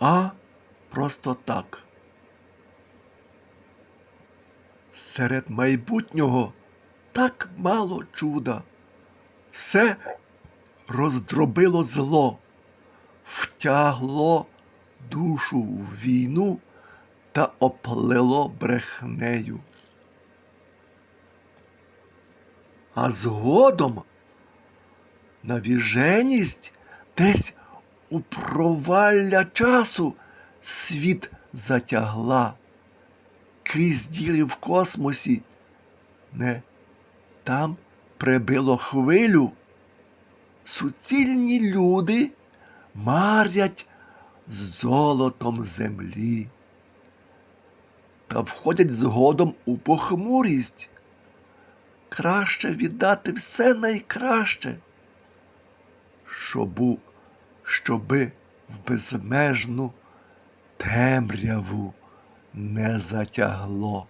а просто так. Серед майбутнього так мало чуда. Все роздробило зло, втягло душу в війну та оплело брехнею. А згодом навіженість десь у провалля часу світ затягла крізь діри в космосі. Не там прибило хвилю. Суцільні люди марять золотом землі. Та входять згодом у похмурість. Краще віддати все найкраще, щобу, щоби в безмежну темряву не затягло.